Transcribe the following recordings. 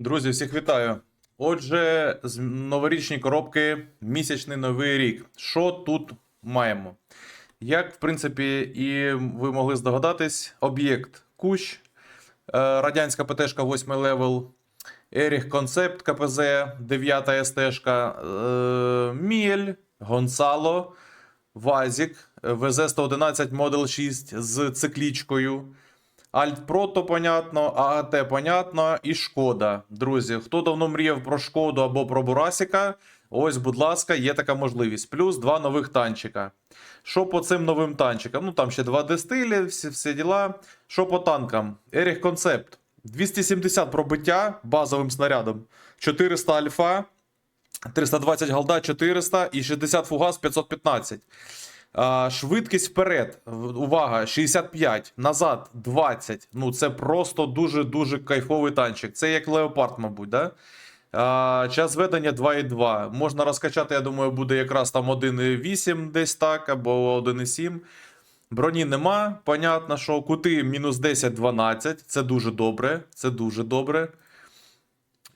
Друзі, всіх вітаю. Отже, з новорічні коробки, місячний новий рік. Що тут маємо? Як, в принципі, і ви могли здогадатись, об'єкт Кущ, е, радянська ПТшка 8 левел, Еріх Концепт КПЗ, 9 СТшка, е, Міель, Гонсало, Вазік, ВЗ-111 Model 6 з циклічкою. Альт Прото, понятно, ААТ, понятно, і Шкода. Друзі, хто давно мріяв про Шкоду або про Бурасіка, ось, будь ласка, є така можливість. Плюс два нових танчика. Що по цим новим танчикам? Ну там ще два дистилі, всі, всі діла. Що по танкам? Еріх Концепт. 270 пробиття базовим снарядом, 400 альфа, 320 голда 400 і 60 фугас 515. Швидкість вперед. Увага, 65, назад 20. Ну, це просто дуже-дуже кайфовий танчик. Це як Леопард, мабуть, да? А, час ведення 2,2. Можна розкачати, я думаю, буде якраз там 1,8 десь так, або 1,7. Броні нема. Понятно, що кути мінус 10-12. Це дуже добре. Це дуже добре.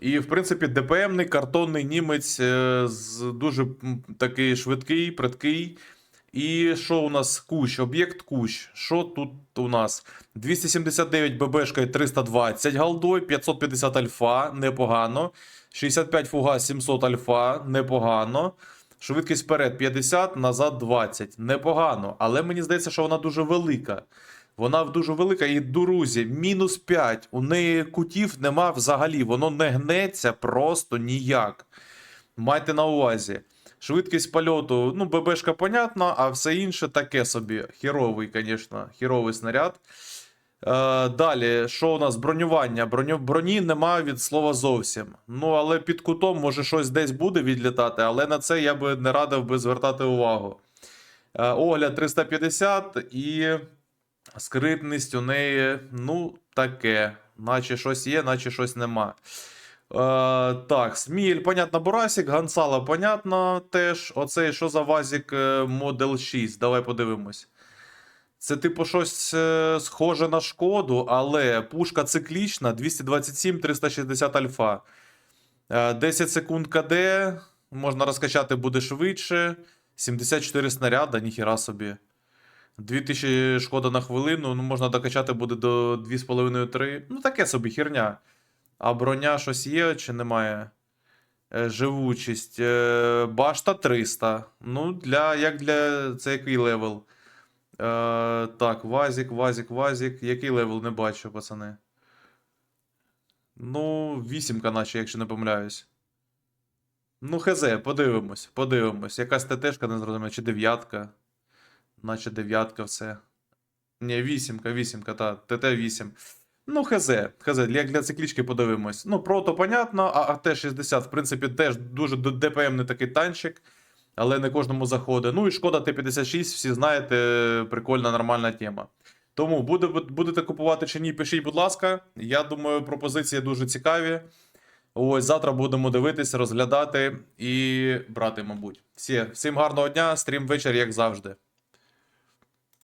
І, в принципі, ДПМний картонний німець е, дуже такий швидкий, придкий. І що у нас кущ? Об'єкт кущ. Що тут у нас? 279 ББшка і 320 голдой, 550 альфа, непогано. 65 фугас, 700 альфа, непогано. Швидкість вперед 50, назад 20. Непогано. Але мені здається, що вона дуже велика. Вона дуже велика. І друзі, мінус 5. У неї кутів нема взагалі. Воно не гнеться просто ніяк. Майте на увазі. Швидкість польоту, ну, ББшка, понятно, а все інше таке собі. Хіровий, звісно, хіровий снаряд. Е, далі, що у нас? Бронювання. Броню, броні нема від слова зовсім. Ну, але під кутом, може, щось десь буде відлітати, але на це я би не радив би звертати увагу. Е, огляд 350 і скритність у неї, ну, таке. Наче щось є, наче щось нема. Е, так, Сміль, понятно, Бурасік, Гансала, понятно теж. Оцей що за Вазік е, Model 6? Давай подивимось. Це, типу, щось е, схоже на шкоду, але пушка циклічна, 227, 360 альфа. Е, 10 секунд КД, можна розкачати буде швидше. 74 снаряда, ніхіра собі. 2000 шкода на хвилину, ну можна докачати буде до 2,5-3. Ну, таке собі херня. А броня щось є чи немає? Е, Живучість. Е, Башта 300. Ну, для, як для. Це який левел? Е, так, Вазік, Вазік, Вазік. Який левел не бачу, пацани. Ну, вісімка, наче, якщо не помиляюсь. Ну, хз, подивимось, подивимось. Якась ТТшка не зрозуміла, чи дев'ятка. Наче дев'ятка все. Ні, вісімка, вісімка, та, ТТ 8. Ну, хз, хз, як для циклічки подивимось. Ну, прото, понятно, а АТ-60, в принципі, теж дуже ДПМний такий танчик, але не кожному заходить. Ну і шкода Т-56, всі знаєте, прикольна, нормальна тема. Тому буде, будете купувати чи ні, пишіть, будь ласка. Я думаю, пропозиції дуже цікаві. Ось завтра будемо дивитись, розглядати і брати, мабуть. Всі, всім гарного дня, стрім вечір, як завжди.